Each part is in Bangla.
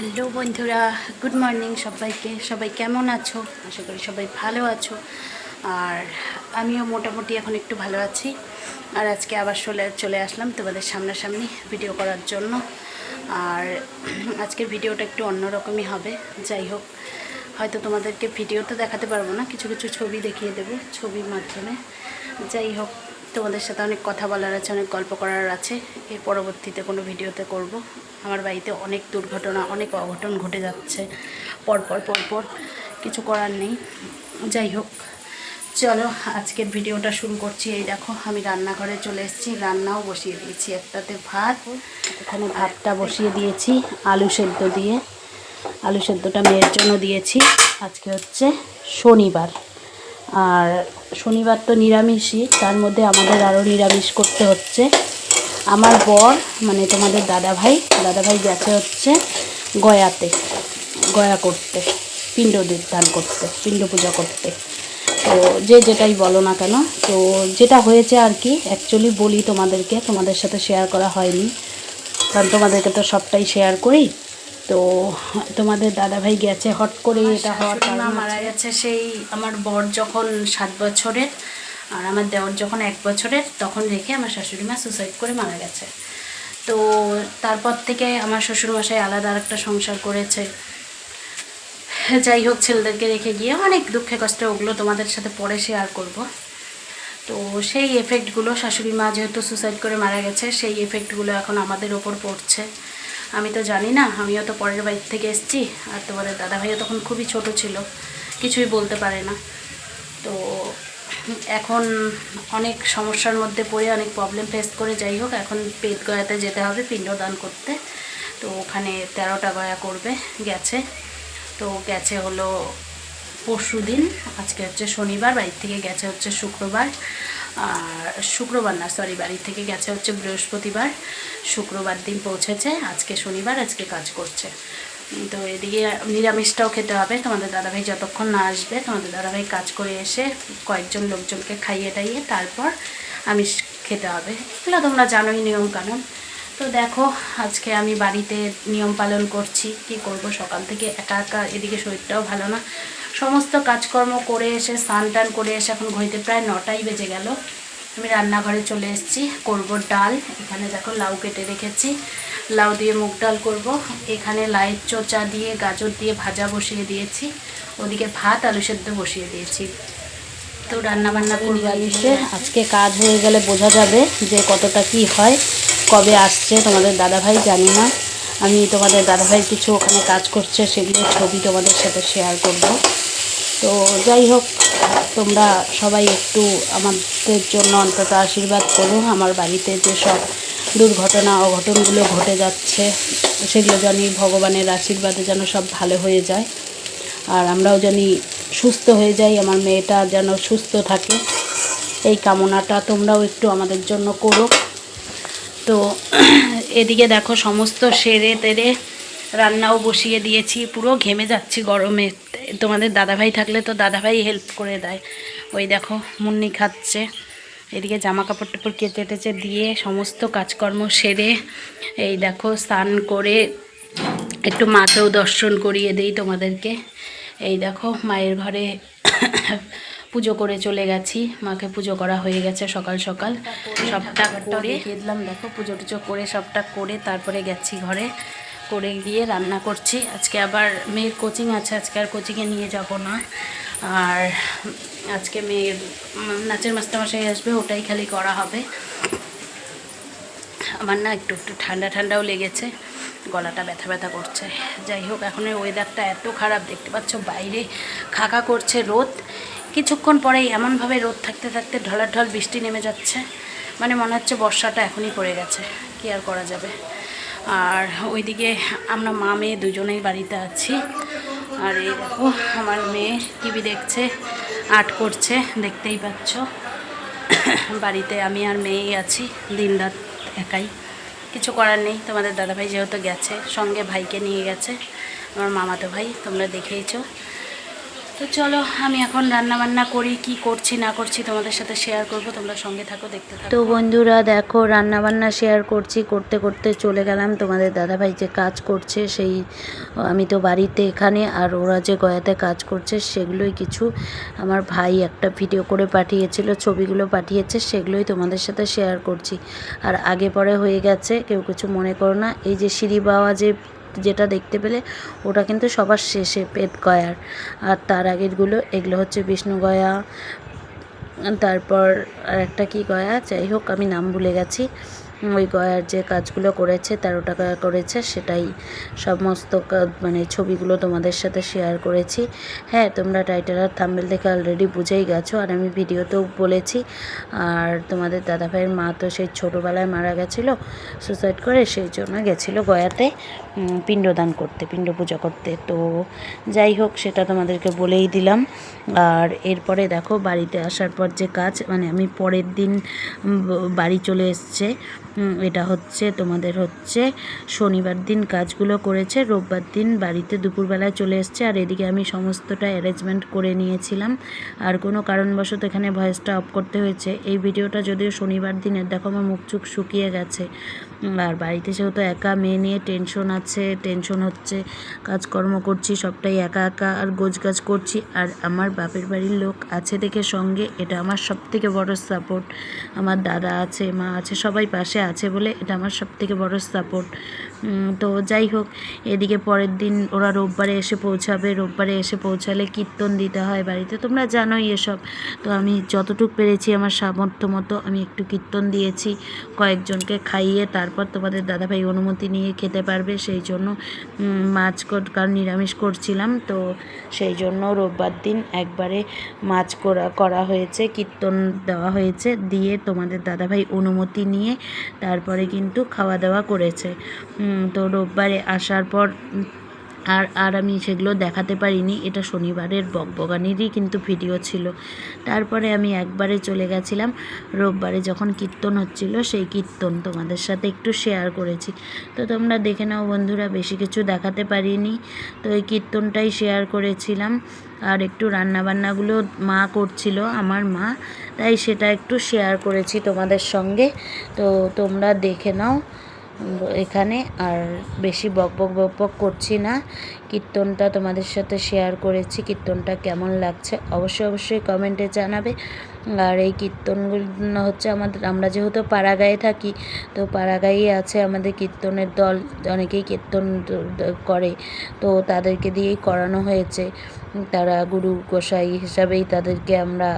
হ্যালো বন্ধুরা, গুড মর্নিং সবাইকে। সবাই কেমন আছো? আশা করি সবাই ভালো আছো। আর আমিও মোটামুটি এখন একটু ভালো আছি। আর আজকে আবার চলে চলে আসলাম তোমাদের সামনাসামনি ভিডিও করার জন্য। আর আজকের ভিডিওটা একটু অন্যরকমই হবে। যাই হোক, হয়তো তোমাদেরকে ভিডিও তো দেখাতে পারব না, কিছু কিছু ছবি দেখিয়ে দেবো, ছবির মাধ্যমে। যাই হোক তোমাদের সাথে অনেক কথা বলার আছে, অনেক গল্প করার আছে। এর পরবর্তীতে কোনো ভিডিওতে করব। আমার বাড়িতে অনেক দুর্ঘটনা, অনেক অঘটন ঘটে যাচ্ছে। পরপর পরপর কিছু করার নেই। যাই হোক, চলো আজকের ভিডিওটা শুরু করছি। এই দেখো, আমি রান্নাঘরে চলে এসেছি। রান্নাও বসিয়ে দিয়েছি। একটাতে ভাত, এখানে ভাতটা বসিয়ে দিয়েছি আলু সেদ্ধ দিয়ে। আলু সেদ্ধটা মেয়ের জন্য দিয়েছি। আজকে হচ্ছে শনিবার। আর শনিবার তো নিরামিষই, তার মধ্যে আমাদের আরও নিরামিষ করতে হচ্ছে। আমার বর মানে তোমাদের দাদাভাই দাদাভাই গেছে হচ্ছে গয়াতে, গয়া করতে, পিণ্ড দান করতে, পিণ্ড পূজা করতে। তো যে যেটাই বলো না কেন, তো যেটা হয়েছে আর কি অ্যাকচুয়ালি বলি তোমাদেরকে, তোমাদের সাথে শেয়ার করা হয়নি। কারণ তোমাদেরকে তো সবটাই শেয়ার করি। তো তোমাদের দাদাভাই গেছে হট করে এটা হওয়ার কারণে মারা গেছে সেই আমার বর যখন সাত বছরের আর আমার দেওয়ার যখন এক বছরের তখন রেখে আমার শাশুড়ি মা সুসাইড করে মারা গেছে। তো তারপর থেকে আমার শ্বশুরমশাই আলাদা আরেকটা সংসার করেছে। যাই হোক ছেলেদেরকে রেখে গিয়ে অনেক দুঃখে কষ্টে ওগুলো তোমাদের সাথে পরে শেয়ার করব। তো সেই এফেক্টগুলো শাশুড়ি মা যেহেতু সুসাইড করে মারা গেছে সেই এফেক্টগুলো এখন আমাদের ওপর পড়ছে। আমি তো জানি না, আমিও তো পরের বাড়ির থেকে এসেছি, আর তোমাদের দাদাভাইও তখন খুবই ছোট ছিল, কিছুই বলতে পারে না। তো এখন অনেক সমস্যার মধ্যে পড়ে, অনেক প্রবলেম ফেস করে, যাই হোক, এখন পেট গয়াতে যেতে হবে পিণ্ডদান করতে। তো ওখানে তেরোটা গয়া করবে, গেছে। তো গেছে হলো পরশু দিন আজকে হচ্ছে শনিবার, বাড়ির থেকে গেছে হচ্ছে শুক্রবার। আর শুক্রবার না সরি বাড়ি থেকে গেছে হচ্ছে বৃহস্পতিবার। শুক্রবার দিন পৌঁছেছে, আজকে শনিবার, আজকে কাজ করছে। তো এদিকে নিরামিষটাও খেতে হবে। তোমাদের দাদাভাই যতক্ষণ না আসবে, তোমাদের দাদাভাই কাজ করে এসে কয়েকজন লোকজনকে খাইয়ে টাইয়ে তারপর আমিষ খেতে হবে। এগুলো তোমরা জানোই নিয়ম কানুন তো দেখো, আজকে আমি বাড়িতে নিয়ম পালন করছি, কি করব? সকাল থেকে একা একা এদিকে শরীরটাও ভালো না। সমস্ত কাজকর্ম করে এসে স্নান টান করে এসে এখন ঘড়িতে প্রায় নটাই বেজে গেল। আমি রান্নাঘরে চলে এসেছি করব ডাল। এখানে দেখো লাউ কেটে রেখেছি। লাউ দিয়ে মুগ ডাল করব। এখানে লাইট চোচা দিয়ে গাজর দিয়ে ভাজা বসিয়ে দিয়েছি। ওদিকে ভাত আলু সেদ্ধ বসিয়ে দিয়েছি। তো রান্না বান্না করে এসে আজকে কাজ হয়ে গেলে বোঝা যাবে যে কতটা কি হয় কবে আসছে তোমাদের দাদাভাই জানি না। আমি তোমাদের দাদাভাই কিছু ওখানে কাজ করছে, সেগুলো ছবি তোমাদের সাথে শেয়ার করব। তো যাই হোক, তোমরা সবাই একটু আমাদের জন্য অন্তত আশীর্বাদ করো। আমার বাড়িতে যে সব দুর্ঘটনা, অঘটনগুলো ঘটে যাচ্ছে, সেগুলো জানি ভগবানের আশীর্বাদে যেন সব ভালো হয়ে যায়। আর আমরাও জানি সুস্থ হয়ে যাই, আমার মেয়েটা যেন সুস্থ থাকে। এই কামনাটা তোমরাও একটু আমাদের জন্য করো। তো এদিকে দেখো সমস্ত সেরে তেরে রান্নাও বসিয়ে দিয়েছি। পুরো ঘেমে যাচ্ছি গরমে। তোমাদের দাদাভাই থাকলে তো দাদাভাই হেল্প করে দেয়। ওই দেখো, মুন্নি খাচ্ছে। এদিকে জামা কাপড় টাপড় কেটে টেচে দিয়ে সমস্ত কাজকর্ম সেরে এই দেখো স্নান করে একটু মাকেও দর্শন করিয়ে দিই তোমাদেরকে। এই দেখো মায়ের ঘরে পুজো করে চলে গেছি। মাকে পুজো করা হয়ে গেছে সকাল সকাল। সবটা করে দিলাম দেখো, পুজো টুজো করে সবটা করে তারপরে গেছি ঘরে। করে গিয়ে রান্না করছি। আজকে আবার মেয়ের কোচিং আছে, আজকে আর কোচিংয়ে নিয়ে যাব না। আর আজকে মেয়ের নাচের মাস্টারমশাই আসবে, ওটাই খালি করা হবে। আমার না একটু একটু ঠান্ডা ঠান্ডাও লেগেছে। গলাটা ব্যথা ব্যথা করছে। যাই হোক, এখন ওয়েদারটা এত খারাপ, দেখতে পাচ্ছ বাইরে খাকা করছে রোদ। কিছুক্ষণ পরেই এমনভাবে রোদ থাকতে থাকতে ঢলাঢল বৃষ্টি নেমে যাচ্ছে। মানে মনে হচ্ছে বর্ষাটা এখনই পড়ে গেছে। কি আর করা যাবে? আর ওইদিকে আমরা মা, মেয়ে দুজনেই বাড়িতে আছি। আর এই দেখো, আমার মেয়ে টিভি দেখছে, আর্ট করছে, দেখতেই পাচ্ছ। বাড়িতে আমি আর মেয়েই আছি দিনরাত একাই। কিছু করার নেই, তোমাদের দাদাভাই যেহেতু গেছে, সঙ্গে ভাইকে নিয়ে গেছে। আমার মামাতো ভাই, তোমরা দেখেইছো। তো চলো, আমি এখন রান্না বান্না করি, কি করছি, না করছি তোমাদের সাথে শেয়ার করব, তোমরা সঙ্গে থাকো, দেখতে থাকো। তো বন্ধুরা, দেখো রান্না বান্না শেয়ার করছি, করতে করতে চলে গেলাম। তোমাদের দাদাভাই যে কাজ করছে, সেই, আমি তো বাড়িতে এখানে, আর ওরা যে গয়াতে কাজ করছে, সেগুলোই কিছু আমার ভাই একটা ভিডিও করে পাঠিয়েছিল, ছবিগুলো পাঠিয়েছে, সেগুলোই তোমাদের সাথে শেয়ার করছি। আর আগে পরে হয়ে গেছে, কেউ কিছু মনে করো না। এই যে সিঁড়ি বাওয়া যে যেটা দেখতে পেলে ওটা কিন্তু সবার শেষে পেট গয়ার। আর তার আগেরগুলো, এগুলো হচ্ছে বিষ্ণু গয়া, তারপর আর একটা কি গয়া? যাই হোক, আমি নাম ভুলে গেছি। ওই গয়ার যে কাজগুলো করেছে, তেরো টাকা করেছে, সেটাই সমস্ত মানে ছবিগুলো তোমাদের সাথে শেয়ার করেছি। হ্যাঁ তোমরা টাইটেল আর থাম্বেল দেখে অলরেডি বুঝেই গেছো, আর আমি ভিডিওতেও বলেছি। আর তোমাদের দাদাভাইয়ের মা তো সেই ছোটোবেলায় মারা গেছিল সুসাইড করে, সেই জন্য গেছিল গয়াতে পিণ্ডদান করতে, পিণ্ড পূজা করতে। তো যাই হোক, সেটা তোমাদেরকে বলেই দিলাম। আর এরপরে দেখো, বাড়িতে আসার পর যে কাজ মানে আমি পরের দিন বাড়ি চলে এসছে। এটা হচ্ছে, তোমাদের হচ্ছে, শনিবার দিন কাজগুলো করেছে, রোববার দিন বাড়িতে দুপুরবেলায় চলে এসছে, আর এদিকে আমি সমস্তটা অ্যারেঞ্জমেন্ট করে নিয়েছিলাম। আর কোনো কারণবশত এখানে ভয়েসটা অফ করতে হয়েছে। এই ভিডিওটা যদিও শনিবার দিনের, দেখো আমার মুখ চুখ শুকিয়ে গেছে। আর বাড়িতে সেহেতু একা, মেয়ে নিয়ে টেনশন আছে টেনশন হচ্ছে, কাজকর্ম করছি, সবটাই একা একা, আর গোজ কাজ করছি। আর আমার বাপের বাড়ির লোক আছে দেখে সঙ্গে, এটা আমার সব থেকে বড় সাপোর্ট আমার দাদা আছে, মা আছে, সবাই পাশে আছে বলে এটা আমার সব থেকে বড় সাপোর্ট তো যাই হোক, এদিকে পরের দিন ওরা রোববারে এসে পৌঁছাবে। রোববারে এসে পৌঁছালে কীর্তন দিতে হয় বাড়িতে। তোমরা জানোই এসব। তো আমি যতটুকু পেরেছি আমার সামর্থ্য মতো আমি একটু কীর্তন দিয়েছি, কয়েকজনকে খাইয়ে তারপর তোমাদের দাদাভাই অনুমতি নিয়ে খেতে পারবে। সেই জন্য মাছ কর- কারণ নিরামিষ করছিলাম। তো সেই জন্য রোববার দিন একবারে মাছ করা করা হয়েছে, কীর্তন দেওয়া হয়েছে। দিয়ে তোমাদের দাদাভাই অনুমতি নিয়ে তারপরে কিন্তু খাওয়া দাওয়া করেছে। তো রোববারে আসার পর আর আর আমি সেগুলো দেখাতে পারিনি। এটা শনিবারের বকবগানিরই কিন্তু ভিডিও ছিল। তারপরে আমি একবারে চলে গেছিলাম। রোববারে যখন কীর্তন হচ্ছিল, সেই কীর্তন তোমাদের সাথে একটু শেয়ার করেছি। তো তোমরা দেখে নাও বন্ধুরা, বেশি কিছু দেখাতে পারিনি। তো এই কীর্তনটাই শেয়ার করেছিলাম। আর একটু রান্নাবান্নাগুলো মা করছিল, আমার মা। তাই সেটা একটু শেয়ার করেছি তোমাদের সঙ্গে। তো তোমরা দেখে নাও। এখানে আর বেশি বক বক বক বক করছি না। কীর্তনটা তোমাদের সাথে শেয়ার করেছি, কীর্তনটা কেমন লাগছে অবশ্যই অবশ্যই কমেন্টে জানাবে। আর এই কীর্তনগুলো হচ্ছে আমাদের, আমরা যেহেতু পাড়াগাঁয়ে থাকি, তো পাড়াগাঁয়ে আছে আমাদের কীর্তনের দল, অনেকেই কীর্তন করে। তো তাদেরকে দিয়েই করানো হয়েছে। তারা গুরু গোসাই হিসাবেই তাদেরকে আমরা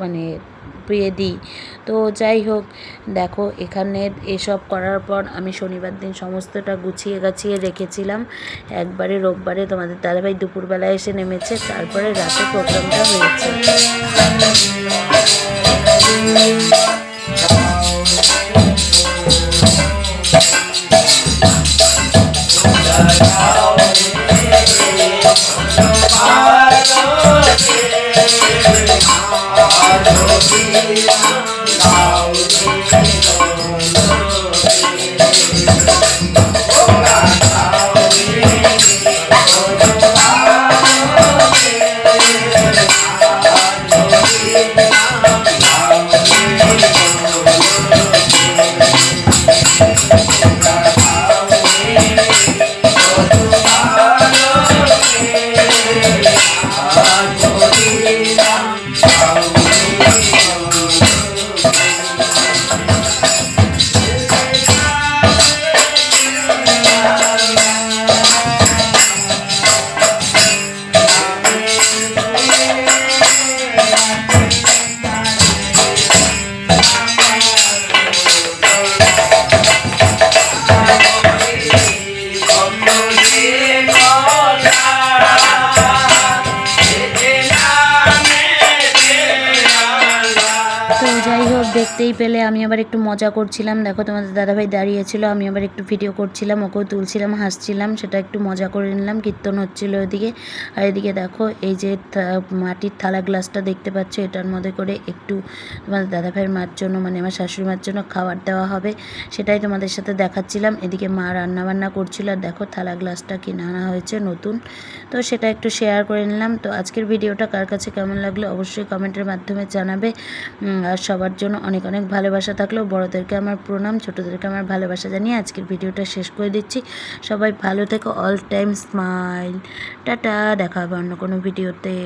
মানে ধুপিয়ে দিই। তো যাই হোক, দেখো, এখানে এসব করার পর আমি শনিবার দিন সমস্তটা গুছিয়ে গাছিয়ে রেখেছিলাম। একবারে রোববারে তোমাদের দাদাভাই দুপুরবেলা এসে নেমেছে, তারপরে রাতে প্রোগ্রামটা হয়েছে। Yeah. পেলে আমি আবার একটু মজা করছিলাম। দেখো, তোমাদের দাদাভাই দাঁড়িয়েছিল, আমি আবার একটু ভিডিও করছিলাম, ওকেও তুলছিলাম, হাসছিলাম, সেটা একটু মজা করে নিলাম, কীর্তন হচ্ছিল ওদিকে আর এদিকে দেখো, এই যে মাটির থালা গ্লাসটা দেখতে পাচ্ছ, এটার মধ্যে করে একটু তোমাদের দাদাভাইয়ের মার জন্য মানে আমার শাশুড়ি মার জন্য খাবার দেওয়া হবে, সেটাই তোমাদের সাথে দেখাচ্ছিলাম। এদিকে মা রান্নাবান্না করছিল, আর দেখো, থালা গ্লাসটা কিনে আনা হয়েছে নতুন। তো সেটা একটু শেয়ার করে নিলাম। তো আজকের ভিডিওটা কার কাছে কেমন লাগল, অবশ্যই কমেন্টের মাধ্যমে জানাবে। আর সবার জন্য অনেক অনেক ভালোবাসা থাকলেও বড়োদেরকে আমার প্রণাম, ছোটোদেরকে আমার ভালোবাসা জানিয়ে আজকের ভিডিওটা শেষ করে দিচ্ছি। সবাই ভালো থেকো অল টাইম স্মাইল টাটা, দেখা হবে অন্য কোনো ভিডিওতে।